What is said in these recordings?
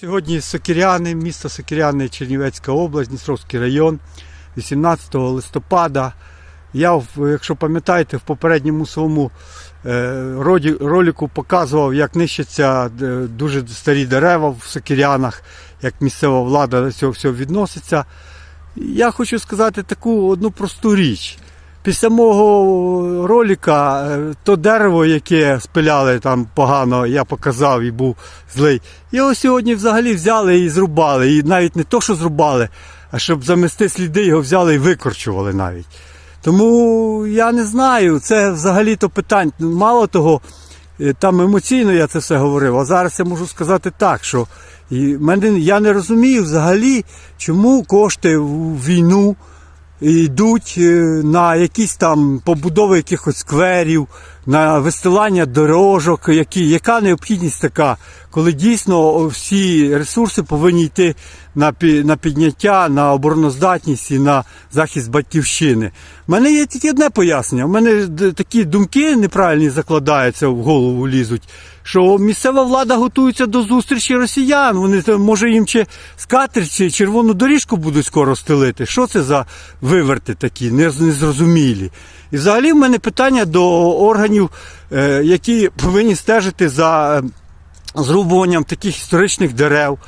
Сьогодні Сокиряни, місто Сокиряни, Чернівецька область, Дністровський район, 18 листопада. Я, якщо пам'ятаєте, в попередньому своєму е, ролику показував, як нищаться е, дуже старі дерева в Сокирянах, як місцева влада до цього всього відноситься. Я хочу сказати таку одну просту річ. Після мого ролика е, то дерево, яке спиляли там погано, я показав і був злий. Його сьогодні взагалі взяли і зрубали. І навіть не то, що зрубали, а щоб замести сліди, його взяли і викорчували навіть. Тому я не знаю, це взагалі-то питань. Мало того, е, там емоційно я це все говорив, а зараз я можу сказати так, що мене, я не розумію взагалі, чому кошти в війну йдуть е, на якісь там побудови якихось скверів, на вистилання дорожок, які, яка необхідність така, коли дійсно всі ресурси повинні йти на, підняття, на обороноздатність і на захист батьківщини. У мене є тільки одне пояснення. У мене такі думки неправильні закладаються в голову лізуть. Що місцева влада готується до зустрічі росіян. Вони може їм чи скатерть, чи червону доріжку будуть скоро стелити. Що це за виверти такі, незрозумілі? І взагалі в мене питання до органів, е, які повинні стежити за зрубуванням таких історичних дерев,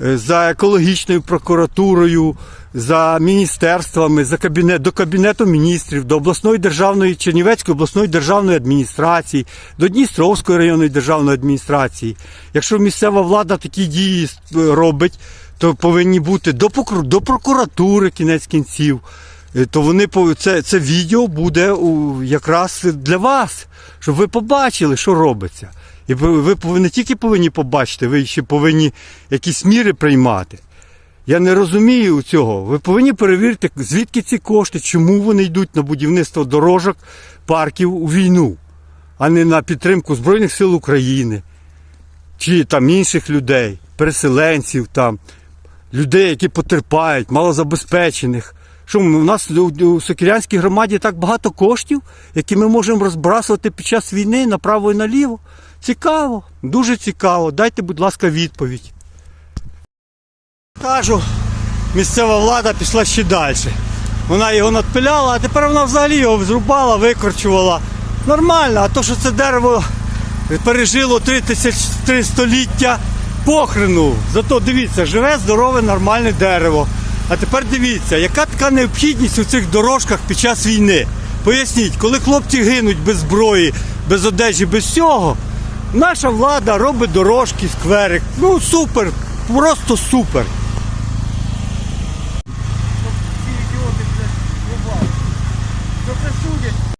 е, за екологічною прокуратурою, за міністерствами, за кабінет, до Кабінету міністрів, до обласної державної Чернівецької обласної державної адміністрації, до Дністровської районної державної адміністрації. Якщо місцева влада такі дії е, робить, то повинні бути до, до прокуратури кінець кінців. Е, То вони це, це відео буде якраз для вас, щоб ви побачили, що робиться. І ви, не тільки повинні побачити, ви ще повинні якісь міри приймати. Я не розумію цього. Ви повинні перевірити, звідки ці кошти, чому вони йдуть на будівництво дорожок, парків у війну, а не на підтримку Збройних сил України чи там інших людей, переселенців, там, людей, які потерпають, малозабезпечених. Що у нас у, Сокирянській громаді так багато коштів, які ми можемо розбрасувати під час війни направо і наліво. Цікаво, дуже цікаво. Дайте, будь ласка, відповідь. Кажу, місцева влада пішла ще далі. Вона його надпиляла, а тепер вона взагалі його зрубала, викорчувала. Нормально, а то, що це дерево пережило 3 тисяч три століття, похрену. Зато дивіться, живе здорове, нормальне дерево. А тепер дивіться, яка така необхідність у цих дорожках під час війни. Поясніть, коли хлопці гинуть без зброї, без одежі, без всього, наша влада робить дорожки, скверик. Ну супер, просто супер.